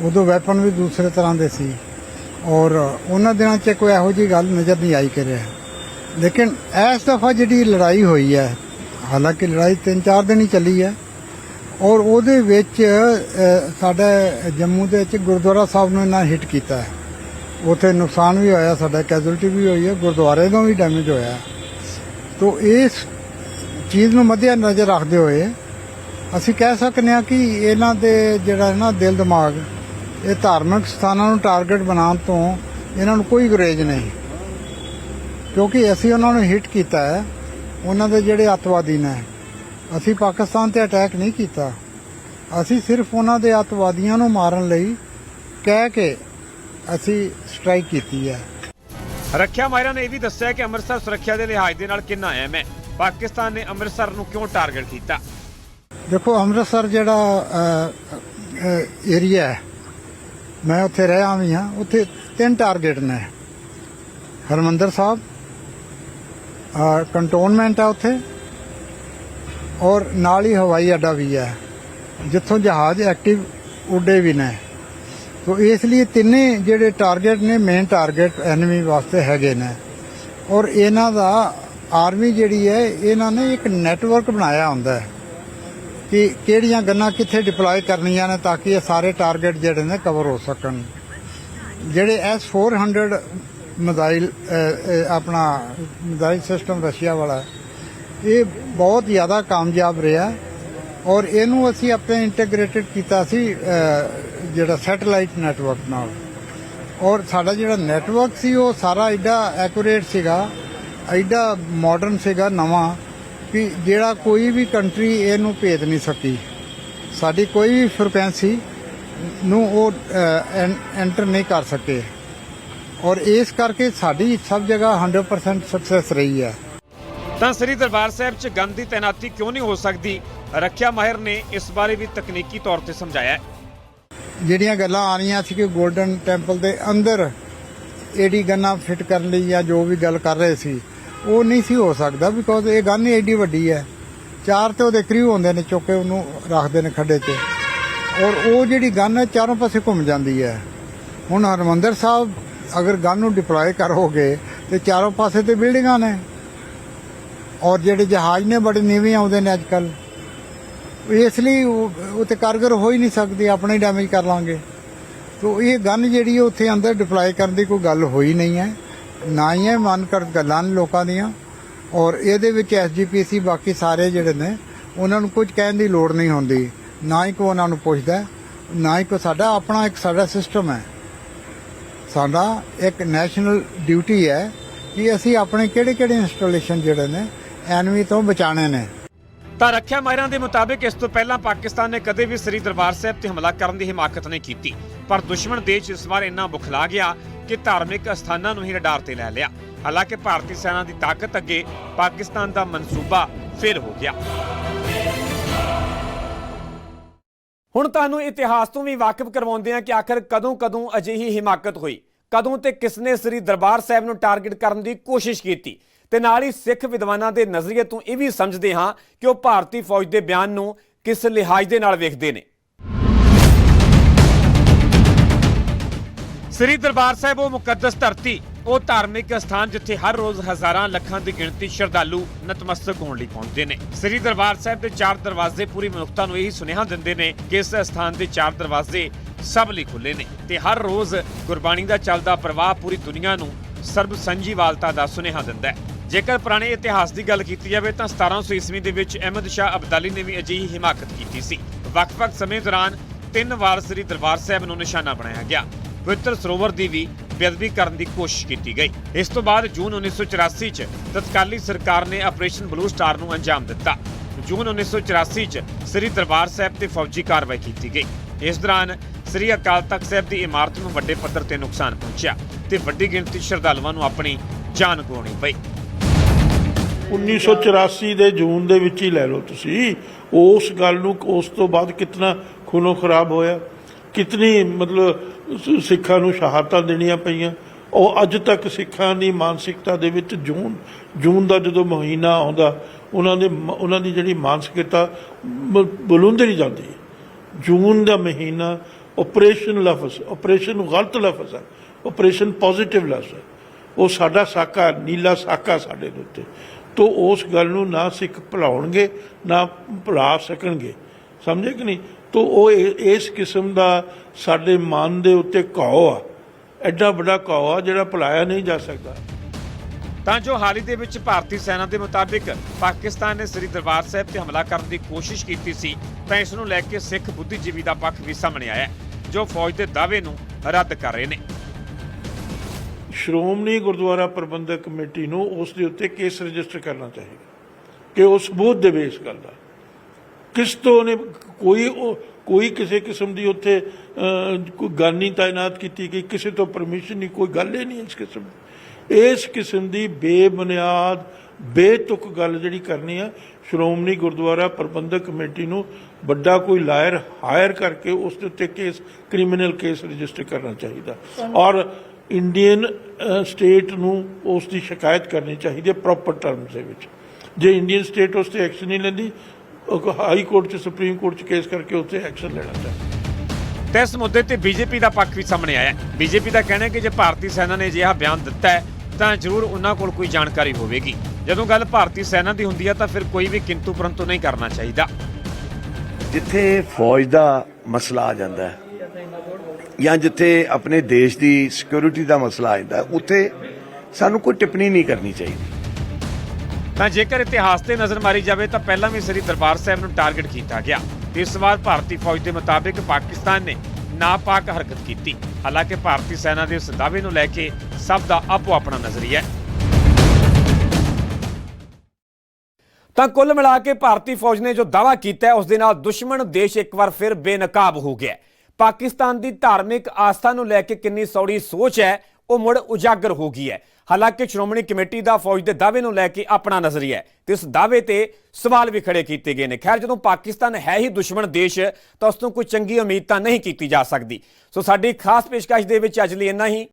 ਉਦੋਂ ਵੈਪਨ ਵੀ ਦੂਸਰੇ ਤਰ੍ਹਾਂ ਦੇ ਸੀ। ਔਰ ਉਹਨਾਂ ਦਿਨਾਂ 'ਚ ਕੋਈ ਇਹੋ ਜਿਹੀ ਗੱਲ ਨਜ਼ਰ ਨਹੀਂ ਆਈ ਕਰਿਆ ਲੇਕਿਨ ਇਸ ਦਫਾ ਜਿਹੜੀ ਲੜਾਈ ਹੋਈ ਹੈ, ਹਾਲਾਂਕਿ ਲੜਾਈ 3-4 ਦਿਨ ਹੀ ਚੱਲੀ ਹੈ, ਔਰ ਉਹਦੇ ਵਿੱਚ ਸਾਡੇ ਜੰਮੂ ਦੇ ਵਿੱਚ ਗੁਰਦੁਆਰਾ ਸਾਹਿਬ ਨੂੰ ਇਹਨਾਂ ਹਿੱਟ ਕੀਤਾ ਹੈ। ਉੱਥੇ ਨੁਕਸਾਨ ਵੀ ਹੋਇਆ, ਸਾਡਾ ਕੈਜੂਅਲਟੀ ਵੀ ਹੋਈ ਹੈ, ਗੁਰਦੁਆਰੇ ਤੋਂ ਵੀ ਡੈਮੇਜ ਹੋਇਆ। ਤੋ ਇਸ ਚੀਜ਼ ਨੂੰ ਮੱਦੇ ਨਜ਼ਰ ਰੱਖਦੇ ਹੋਏ ਅਸੀਂ ਕਹਿ ਸਕਦੇ ਹਾਂ ਕਿ ਇਹਨਾਂ ਦੇ ਜਿਹੜਾ ਨਾ ਦਿਲ ਦਿਮਾਗ, ਇਹ ਧਾਰਮਿਕ ਸਥਾਨਾਂ ਨੂੰ ਟਾਰਗੇਟ ਬਣਾਉਣ ਤੋਂ ਇਹਨਾਂ ਨੂੰ ਕੋਈ ਗੁਰੇਜ ਨਹੀਂ। ਕਿਉਂਕਿ ਅਸੀਂ ਉਹਨਾਂ ਨੂੰ ਹਿੱਟ ਕੀਤਾ ਹੈ, ਉਹਨਾਂ ਦੇ ਜਿਹੜੇ ਅਤਵਾਦੀ ਨੇ। ਅਸੀਂ ਪਾਕਿਸਤਾਨ ਤੇ ਅਟੈਕ ਨਹੀਂ ਕੀਤਾ। ਅਸੀਂ ਸਿਰਫ ਉਹਨਾਂ ਦੇ ਅੱਤਵਾਦੀਆਂ ਨੂੰ ਮਾਰਨ ਲਈ ਕਹਿ ਕੇ ਅਸੀਂ ਸਟ੍ਰਾਈਕ ਕੀਤੀ ਹੈ। ਰੱਖਿਆ ਮਾਹਿਰਾਂ ਨੇ ਇਹ ਵੀ ਦੱਸਿਆ ਕਿ ਅੰਮ੍ਰਿਤਸਰ ਸੁਰੱਖਿਆ ਦੇ ਲਿਹਾਜ਼ ਦੇ ਨਾਲ ਕਿੰਨਾ ਅਹਿਮ ਹੈ। ਪਾਕਿਸਤਾਨ ਨੇ ਅੰਮ੍ਰਿਤਸਰ ਨੂੰ ਕਿਉਂ ਟਾਰਗੇਟ ਕੀਤਾ? ਦੇਖੋ, ਅੰਮ੍ਰਿਤਸਰ ਜਿਹੜਾ ਏਰੀਆ ਹੈ, ਮੈਂ ਉੱਥੇ ਰਿਹਾ ਵੀ ਹਾਂ, ਉੱਥੇ ਤਿੰਨ ਟਾਰਗੇਟ ਨੇ। ਹਰਮੰਦਰ ਸਾਹਿਬ ਕੰਟੋਨਮੈਂਟ ਆ ਉੱਥੇ, ਔਰ ਨਾਲ ਹੀ ਹਵਾਈ ਅੱਡਾ ਵੀ ਹੈ, ਜਿੱਥੋਂ ਜਹਾਜ਼ ਐਕਟਿਵ ਉੱਡੇ ਵੀ ਨੇ। ਤੋ ਇਸ ਲਈ ਤਿੰਨੇ ਜਿਹੜੇ ਟਾਰਗੇਟ ਨੇ ਮੇਨ ਟਾਰਗੇਟ ਐਨਮੀ ਵਾਸਤੇ ਹੈਗੇ ਨੇ। ਔਰ ਇਹਨਾਂ ਦਾ ਆਰਮੀ ਜਿਹੜੀ ਹੈ, ਇਹਨਾਂ ਨੇ ਇੱਕ ਨੈਟਵਰਕ ਬਣਾਇਆ ਹੁੰਦਾ ਹੈ। ਕਿ ਕਿਹੜੀਆਂ ਗੰਨਾਂ ਕਿੱਥੇ ਡਿਪਲੋਏ ਕਰਨੀਆਂ ਨੇ ਤਾਂ ਕਿ ਇਹ ਸਾਰੇ ਟਾਰਗੇਟ ਜਿਹੜੇ ਨੇ ਕਵਰ ਹੋ ਸਕਣ। ਜਿਹੜੇ ਐਸ 400 ਮਿਜ਼ਾਈਲ ਆਪਣਾ ਮਿਜ਼ਾਈਲ ਸਿਸਟਮ ਰਸ਼ੀਆ ਵਾਲਾ, ਇਹ ਬਹੁਤ ਜ਼ਿਆਦਾ ਕਾਮਯਾਬ ਰਿਹਾ। ਔਰ ਇਹਨੂੰ ਅਸੀਂ ਆਪਣੇ ਇੰਟੀਗ੍ਰੇਟਡ ਕੀਤਾ ਸੀ ਜਿਹੜਾ ਸੈਟੇਲਾਈਟ ਨੈਟਵਰਕ ਨਾਲ। ਔਰ ਸਾਡਾ ਜਿਹੜਾ ਨੈਟਵਰਕ ਸੀ, ਉਹ ਸਾਰਾ ਐਡਾ ਐਕੂਰੇਟ ਸੀਗਾ, ਐਡਾ ਮਾਡਰਨ ਸੀਗਾ, ਨਵਾਂ। ਕਿ ਜਿਹੜਾ ਕੋਈ ਵੀ ਕੰਟਰੀ ਇਹਨੂੰ ਭੇਦ ਨਹੀਂ ਸਕੀ। ਸਾਡੀ ਕੋਈ ਵੀ ਫ੍ਰੀਕੁਐਂਸੀ ਨੂੰ ਉਹ ਐਂਟਰ ਨਹੀਂ ਕਰ ਸਕੇ। ਔਰ ਇਸ ਕਰਕੇ ਸਾਡੀ ਸਭ ਜਗ੍ਹਾ 100% ਸਕਸੈਸ ਰਹੀ ਹੈ। ਤਾਂ ਸ੍ਰੀ ਦਰਬਾਰ ਸਾਹਿਬ 'ਚ ਗਨ ਦੀ ਤਾਇਨਾਤੀ ਕਿਉਂ ਨਹੀਂ ਹੋ ਸਕਦੀ? ਰੱਖਿਆ ਮਾਹਿਰ ਨੇ ਇਸ ਬਾਰੇ ਵੀ ਤਕਨੀਕੀ ਤੌਰ ਤੇ ਸਮਝਾਇਆ ਜਿਹੜੀਆਂ ਗੱਲਾਂ ਆ ਰਹੀਆਂ ਸੀ ਕਿ 골ਡਨ ਟੈਂਪਲ ਦੇ ਅੰਦਰ ਏਡੀ ਗੰਨਾ ਫਿੱਟ ਕਰਨ ਲਈ ਜਾਂ ਜੋ ਵੀ ਗੱਲ ਕਰ ਰਹੇ ਸੀ ਉਹ ਨਹੀਂ ਸੀ ਹੋ ਸਕਦਾ ਬਿਕੋਜ਼ ਇਹ ਗੰਨ ਹੀ ਏਡੀ ਵੱਡੀ ਹੈ। ਚਾਰ ਤੇ ਉਹਦੇ ਕਰੀਬ ਹੁੰਦੇ ਨੇ, ਚੁੱਕ ਕੇ ਉਹਨੂੰ ਰੱਖਦੇ ਨੇ ਖੱਡੇ 'ਚ ਔਰ ਉਹ ਜਿਹੜੀ ਗੰਨ ਹੈ, ਚਾਰੋਂ ਪਾਸੇ ਘੁੰਮ ਜਾਂਦੀ ਹੈ। ਹੁਣ ਹਰਮੰਦਰ ਸਾਹਿਬ ਅਗਰ ਗੰਨ ਨੂੰ ਡਿਪਲੋਏ ਕਰੋਗੇ, ਤੇ ਚਾਰੋਂ ਪਾਸੇ ਤੇ ਬਿਲਡਿੰਗਾਂ ਨੇ। ਔਰ ਜਿਹੜੇ ਜਹਾਜ਼ ਨੇ, ਬੜੇ ਨੀਵੇਂ ਆਉਂਦੇ ਨੇ ਅੱਜ ਕੱਲ ਇਸ ਲਈ ਉਹ ਉਹ ਤੇ ਕਾਰਗਰ ਹੋ ਹੀ ਨਹੀਂ ਸਕਦੀ, ਆਪਣਾ ਹੀ ਡੈਮੇਜ ਕਰ ਲਾਂਗੇ। ਤੋ ਇਹ ਗਨ ਜਿਹੜੀ ਹੈ, ਉੱਥੇ ਅੰਦਰ ਡਿਪਲੋਏ ਕਰਨ ਦੀ ਕੋਈ ਗੱਲ ਹੋਈ ਨਹੀਂ ਹੈ। ਨਾ ਹੀ ਇਹ ਮਨ ਗੱਲਾਂ ਨੇ ਲੋਕਾਂ ਦੀਆਂ। ਔਰ ਇਹਦੇ ਵਿੱਚ ਐਸਜੀਪੀਸੀ ਬਾਕੀ ਸਾਰੇ ਜਿਹੜੇ ਨੇ, ਉਹਨਾਂ ਨੂੰ ਕੁਝ ਕਹਿਣ ਦੀ ਲੋੜ ਨਹੀਂ ਹੁੰਦੀ। ਨਾ ਹੀ ਕੋਈ ਉਹਨਾਂ ਨੂੰ ਪੁੱਛਦਾ, ਨਾ ਹੀ ਕੋਈ ਸਾਡਾ, ਆਪਣਾ ਇੱਕ ਸਾਡਾ ਸਿਸਟਮ ਹੈ। ਸਾਡਾ ਇੱਕ ਨੈਸ਼ਨਲ ਡਿਊਟੀ ਹੈ ਕਿ ਅਸੀਂ ਆਪਣੇ ਕਿਹੜੇ ਕਿਹੜੇ ਇੰਸਟਾਲੇਸ਼ਨ ਜਿਹੜੇ ਨੇ ਐਨਮੀ ਤੋਂ ਬਚਾਣੇ ਨੇ। ਤਾਂ ਰੱਖਿਆ ਮਾਹਿਰਾਂ ਦੇ ਮੁਤਾਬਿਕ ਇਸ ਤੋਂ ਪਹਿਲਾਂ ਪਾਕਿਸਤਾਨ ਨੇ ਕਦੇ ਵੀ ਸ੍ਰੀ ਦਰਬਾਰ ਸਾਹਿਬ ਤੇ ਹਮਲਾ ਕਰਨ ਦੀ ਹਿਮਾਕਤ ਨਹੀਂ ਕੀਤੀ। ਪਰ ਦੁਸ਼ਮਣ ਦੇਸ਼ ਇਸ ਵਾਰ ਇੰਨਾ ਬੁਖਲਾ ਗਿਆ ਕਿ ਧਾਰਮਿਕ ਅਸਥਾਨਾਂ ਨੂੰ ਹੀ ਰਡਾਰ ਤੇ ਲੈ ਲਿਆ। ਹਾਲਾਂਕਿ ਭਾਰਤੀ ਸੈਨਾ ਦੀ ਤਾਕਤ ਅੱਗੇ ਪਾਕਿਸਤਾਨ ਦਾ ਮਨਸੂਬਾ ਫੇਲ ਹੋ ਗਿਆ। ਹੁਣ ਤੁਹਾਨੂੰ ਇਤਿਹਾਸ ਤੋਂ ਵੀ ਵਾਕਿਫ ਕਰਵਾਉਂਦੇ ਹਾਂ ਕਿ ਆਖਰ ਕਦੋਂ-ਕਦੋਂ ਅਜਿਹੀ ਹਿਮਾਕਤ ਹੋਈ। ਕਦੋਂ ਤੇ ਕਿਸਨੇ ਸ੍ਰੀ ਦਰਬਾਰ ਸਾਹਿਬ ਨੂੰ ਟਾਰਗੇਟ ਕਰਨ ਦੀ ਕੋਸ਼ਿਸ਼ ਕੀਤੀ। ਤੇ ਨਾਲ ਹੀ ਸਿੱਖ ਵਿਦਵਾਨਾਂ ਦੇ ਨਜ਼ਰੀਏ ਤੋਂ ਇਹ ਵੀ ਸਮਝਦੇ ਹਾਂ ਕਿ ਉਹ ਭਾਰਤੀ ਫੌਜ ਦੇ ਬਿਆਨ ਨੂੰ ਕਿਸ ਲਿਹਾਜ਼ ਦੇ ਨਾਲ ਵੇਖਦੇ ਨੇ। ਸ੍ਰੀ ਦਰਬਾਰ ਸਾਹਿਬ, ਉਹ ਮੁਕੱਦਸ ਧਰਤੀ, ਉਹ ਧਾਰਮਿਕ ਸਥਾਨ ਜਿੱਥੇ ਹਰ ਰੋਜ਼ ਹਜ਼ਾਰਾਂ ਲੱਖਾਂ ਦੀ ਗਿਣਤੀ ਸ਼ਰਧਾਲੂ ਨਤਮਸਤਕ ਹੋਣ ਲਈ ਪਹੁੰਚਦੇ ਨੇ। ਸ੍ਰੀ ਦਰਬਾਰ ਸਾਹਿਬ ਦੇ ਚਾਰ ਦਰਵਾਜ਼ੇ ਪੂਰੀ ਮਨੁੱਖਤਾ ਨੂੰ ਇਹੀ ਸੁਨੇਹਾ ਦਿੰਦੇ ਨੇ ਕਿ ਇਸ ਸਥਾਨ ਦੇ ਚਾਰ ਦਰਵਾਜ਼ੇ ਸਭ ਲਈ ਖੁੱਲੇ ਨੇ ਤੇ ਹਰ ਰੋਜ਼ ਗੁਰਬਾਣੀ ਦਾ ਚੱਲਦਾ ਪ੍ਰਵਾਹ ਪੂਰੀ ਦੁਨੀਆ ਨੂੰ ਸਰਬ ਸੰਜੀਵਾਲਤਾ ਦਾ ਸੁਨੇਹਾ ਦਿੰਦਾ ਹੈ। ਜੇਕਰ ਪੁਰਾਣੇ ਇਤਿਹਾਸ ਦੀ ਗੱਲ ਕੀਤੀ ਜਾਵੇ ਤਾਂ 1700 ਈਸਵੀ ਦੇ ਵਿੱਚ ਅਹਿਮਦ ਸ਼ਾਹ ਅਬਦਾਲੀ ਨੇ ਵੀ ਅਜਿਹੀ ਹਿਮਾਕਤ ਕੀਤੀ ਸੀ। ਵੱਖ-ਵੱਖ ਸਮੇਂ ਦੌਰਾਨ ਤਿੰਨ ਵਾਰ ਸ੍ਰੀ ਦਰਬਾਰ ਸਾਹਿਬ ਨੂੰ ਨਿਸ਼ਾਨਾ ਬਣਾਇਆ ਗਿਆ। ਪਵਿੱਤਰ ਸਰੋਵਰ ਦੀ ਵੀ ਬੇਅਦਬੀ ਕਰਨ ਦੀ ਕੋਸ਼ਿਸ਼ ਕੀਤੀ ਗਈ। ਇਸ ਤੋਂ ਬਾਅਦ ਜੂਨ 1984 ਚ ਤਤਕਾਲੀ ਸਰਕਾਰ ਨੇ ਆਪਰੇਸ਼ਨ ਬਲੂ ਸਟਾਰ ਨੂੰ ਅੰਜਾਮ ਦਿੱਤਾ। ਜੂਨ 1984 ਚ ਸ੍ਰੀ ਦਰਬਾਰ ਸਾਹਿਬ ਤੇ ਫੌਜੀ ਕਾਰਵਾਈ ਕੀਤੀ ਗਈ। ਇਸ ਦੌਰਾਨ ਸ੍ਰੀ ਅਕਾਲ ਤਖਤ ਸਾਹਿਬ ਦੀ ਇਮਾਰਤ ਨੂੰ ਵੱਡੇ ਪੱਧਰ ਤੇ ਨੁਕਸਾਨ ਪਹੁੰਚਿਆ ਤੇ ਵੱਡੀ ਗਿਣਤੀ ਸ਼ਰਧਾਲੂਆਂ ਨੂੰ ਆਪਣੀ ਜਾਨ ਗਵਾਉਣੀ ਪਈ। 1984 ਦੇ ਜੂਨ ਦੇ ਵਿੱਚ ਹੀ ਲੈ ਲਓ ਤੁਸੀਂ। ਉਸ ਗੱਲ ਨੂੰ ਉਸ ਤੋਂ ਬਾਅਦ ਕਿੰਨਾ ਖੂਨੋ ਖਰਾਬ ਹੋਇਆ। ਕਿਤਨੀ ਮਤਲਬ ਸਿੱਖਾਂ ਨੂੰ ਸ਼ਹਾਦਤਾਂ ਦੇਣੀਆਂ ਪਈਆਂ। ਉਹ ਅੱਜ ਤੱਕ ਸਿੱਖਾਂ ਦੀ ਮਾਨਸਿਕਤਾ ਦੇ ਵਿੱਚ ਜੂਨ ਜੂਨ ਦਾ ਜਦੋਂ ਮਹੀਨਾ ਆਉਂਦਾ, ਉਹਨਾਂ ਦੇ ਉਹਨਾਂ ਦੀ ਜਿਹੜੀ ਮਾਨਸਿਕਤਾ ਬ- ਜਾਂਦੀ। ਹੈ ਜੂਨ ਦਾ ਮਹੀਨਾ ਆਪਰੇਸ਼ਨ ਲਫ਼ਜ਼ ਆਪਰੇਸ਼ਨ ਗਲਤ ਲਫ਼ਜ਼ ਹੈ। ਆਪਰੇਸ਼ਨ ਪੋਜ਼ਿਟਿਵ ਲਫ਼ਜ਼ ਹੈ। ਉਹ ਸਾਡਾ ਸਾਕਾ, ਨੀਲਾ ਸਾਕਾ ਸਾਡੇ ਦੇ ਉੱਤੇ। ਤੋਂ ਉਸ ਗੱਲ ਨੂੰ ਨਾ ਸਿੱਖ ਭੁਲਾਉਣਗੇ, ਨਾ ਭੁਲਾ ਸਕਣਗੇ। ਸਮਝੇ ਕਿ ਨਹੀਂ? ਤੋਂ ਉਹ ਇਸ ਕਿਸਮ ਦਾ ਸਾਡੇ ਮਨ ਦੇ ਉੱਤੇ ਘਾਉ ਆ। ਐਡਾ ਵੱਡਾ ਘਾਉ ਆ ਜਿਹੜਾ ਭੁਲਾਇਆ ਨਹੀਂ ਜਾ ਸਕਦਾ। ਤਾਂ ਜੋ ਹਾਲ ਹੀ ਦੇ ਵਿੱਚ ਭਾਰਤੀ ਸੈਨਾ ਦੇ ਮੁਤਾਬਿਕ ਪਾਕਿਸਤਾਨ ਨੇ ਸ੍ਰੀ ਦਰਬਾਰ ਸਾਹਿਬ ਤੇ ਹਮਲਾ ਕਰਨ ਦੀ ਕੋਸ਼ਿਸ਼ ਕੀਤੀ ਸੀ ਤਾਂ ਇਸ ਨੂੰ ਲੈ ਕੇ ਸਿੱਖ ਬੁੱਧੀਜੀਵੀ ਦਾ ਪੱਖ ਵੀ ਸਾਹਮਣੇ ਆਇਆ ਜੋ ਫੌਜ ਦੇ ਦਾਅਵੇ ਨੂੰ ਰੱਦ ਕਰ ਰਹੇ ਨੇ। ਸ਼੍ਰੋਮਣੀ ਗੁਰਦੁਆਰਾ ਪ੍ਰਬੰਧਕ ਕਮੇਟੀ ਨੂੰ ਉਸ ਦੇ ਉੱਤੇ ਕੇਸ ਰਜਿਸਟਰ ਕਰਨਾ ਚਾਹੀਦਾ ਕਿ ਉਹ ਸਬੂਤ ਦੇਵੇ ਇਸ ਗੱਲ ਦਾ ਕਿਸ ਤੋਂ ਨੇ ਕੋਈ ਉਹ- ਕੋਈ ਕਿਸੇ ਕਿਸਮ ਦੀ ਉੱਥੇ ਕੋਈ ਗੱਲ ਨਹੀਂ ਤਾਇਨਾਤ ਕੀਤੀ ਗਈ ਕਿਸੇ ਤੋਂ ਪਰਮਿਸ਼ਨ ਨਹੀਂ, ਕੋਈ ਗੱਲ ਹੀ ਨਹੀਂ ਇਸ ਕਿਸਮ ਦੀ। ਇਸ ਕਿਸਮ ਦੀ ਬੇਬੁਨਿਆਦ, ਬੇਤੁਕ ਗੱਲ ਜਿਹੜੀ ਕਰਨੀ ਆ, ਸ਼੍ਰੋਮਣੀ ਗੁਰਦੁਆਰਾ ਪ੍ਰਬੰਧਕ ਕਮੇਟੀ ਨੂੰ ਵੱਡਾ ਕੋਈ ਲਾਇਰ ਹਾਇਰ ਕਰਕੇ ਉਸ ਦੇ ਉੱਤੇ ਕੇਸ, ਕ੍ਰਿਮੀਨਲ ਕੇਸ ਰਜਿਸਟਰ ਕਰਨਾ ਚਾਹੀਦਾ। ਔਰ ਇੰਡੀਅਨ ਸਟੇਟ ਨੂੰ ਉਸ ਦੀ ਸ਼ਿਕਾਇਤ ਕਰਨੀ ਚਾਹੀਦੀ ਹੈ ਪ੍ਰੋਪਰ ਟਰਮਸ ਦੇ ਵਿੱਚ। ਜੇ ਇੰਡੀਅਨ ਸਟੇਟ ਉਸ ਤੇ ਐਕਸ਼ਨ ਨਹੀਂ ਲੈਂਦੀ ਹਾਈ ਕੋਰਟ 'ਚ ਸੁਪਰੀਮ ਕੋਰਟ 'ਚ ਕੇਸ ਕਰਕੇ ਉੱਤੇ ਐਕਸ਼ਨ ਲੈਣਾ ਚਾਹੀਦਾ। ਤੇ ਇਸ ਮੁੱਦੇ ਤੇ ਬੀਜੇਪੀ ਦਾ ਪੱਖ ਵੀ ਸਾਹਮਣੇ ਆਇਆ ਹੈ। ਬੀਜੇਪੀ ਦਾ ਕਹਿਣਾ ਹੈ ਕਿ ਜੇ ਭਾਰਤੀ ਸੈਨਾ ਨੇ ਅਜਿਹਾ ਬਿਆਨ ਦਿੱਤਾ ਹੈ ਤਾਂ ਜ਼ਰੂਰ ਉਹਨਾਂ ਕੋਲ ਕੋਈ ਜਾਣਕਾਰੀ ਹੋਵੇਗੀ। ਜਦੋਂ ਗੱਲ ਭਾਰਤੀ ਸੈਨਾ ਦੀ ਹੁੰਦੀ ਹੈ ਤਾਂ ਫਿਰ ਕੋਈ ਵੀ ਕਿੰਤੂ ਪਰੰਤੂ ਨਹੀਂ ਕਰਨਾ ਚਾਹੀਦਾ। ਜਿੱਥੇ ਫੌਜ ਦਾ ਮਸਲਾ ਆ ਜਾਂਦਾ ਹੈ ਜਾਂ ਜਿੱਥੇ ਆਪਣੇ ਦੇਸ਼ ਦੀ ਸਿਕਿਉਰਿਟੀ ਦਾ ਮਸਲਾ ਆ ਜਾਂਦਾ ਹੈ, ਉੱਥੇ ਸਾਨੂੰ ਕੋਈ ਟਿੱਪਣੀ ਨਹੀਂ ਕਰਨੀ ਚਾਹੀਦੀ। ਤਾਂ ਜੇਕਰ ਇਤਿਹਾਸ ਤੇ ਨਜ਼ਰ ਮਾਰੀ ਜਾਵੇ ਤਾਂ ਪਹਿਲਾਂ ਵੀ ਸ੍ਰੀ ਦਰਬਾਰ ਸਾਹਿਬ ਨੂੰ ਟਾਰਗੇਟ ਕੀਤਾ ਗਿਆ। ਇਸ ਵਾਰ ਭਾਰਤੀ ਫੌਜ ਦੇ ਮੁਤਾਬਿਕ ਪਾਕਿਸਤਾਨ ਨੇ ਨਾਪਾਕ ਹਰਕਤ ਕੀਤੀ। ਹਾਲਾਂਕਿ ਭਾਰਤੀ ਸੈਨਾ ਦੇ ਇਸ ਦਾਅਵੇ ਨੂੰ ਲੈ ਕੇ ਸਭ ਦਾ ਆਪੋ ਆਪਣਾ ਨਜ਼ਰੀਆ ਹੈ। ਤਾਂ ਕੁੱਲ ਮਿਲਾ ਕੇ ਭਾਰਤੀ ਫੌਜ ਨੇ ਜੋ ਦਾਅਵਾ ਕੀਤਾ ਹੈ, ਉਸ ਦੇ ਨਾਲ ਦੁਸ਼ਮਣ ਦੇਸ਼ ਇੱਕ ਵਾਰ ਫਿਰ ਬੇਨਕਾਬ ਹੋ ਗਿਆ ਪਾਕਿਸਤਾਨ ਦੀ ਧਾਰਮਿਕ ਆਸਥਾ ਨੂੰ ਲੈ ਕੇ ਕਿੰਨੀ ਸੌੜੀ ਸੋਚ ਹੈ, ਉਹ ਮੁੜ ਉਜਾਗਰ ਹੋ ਗਈ ਹੈ। ਹਾਲਾਂਕਿ ਸ਼੍ਰੋਮਣੀ ਕਮੇਟੀ ਦਾ ਫੌਜ ਦੇ ਦਾਅਵੇ ਨੂੰ ਲੈ ਕੇ ਆਪਣਾ ਨਜ਼ਰੀਆ ਹੈ ਤੇ ਇਸ ਦਾਅਵੇ ਤੇ ਸਵਾਲ ਵੀ ਖੜੇ ਕੀਤੇ ਗਏ ਨੇ। ਖੈਰ, ਜਦੋਂ ਪਾਕਿਸਤਾਨ ਹੈ ਹੀ ਦੁਸ਼ਮਣ ਦੇਸ਼, ਤਾਂ ਉਸ ਤੋਂ ਕੋਈ ਚੰਗੀ ਉਮੀਦ ਤਾਂ ਨਹੀਂ ਕੀਤੀ ਜਾ ਸਕਦੀ। ਸੋ ਸਾਡੀ ਖਾਸ ਪੇਸ਼ਕਸ਼ ਦੇ ਵਿੱਚ ਅੱਜ ਲਈ ਇੰਨਾ ਹੀ।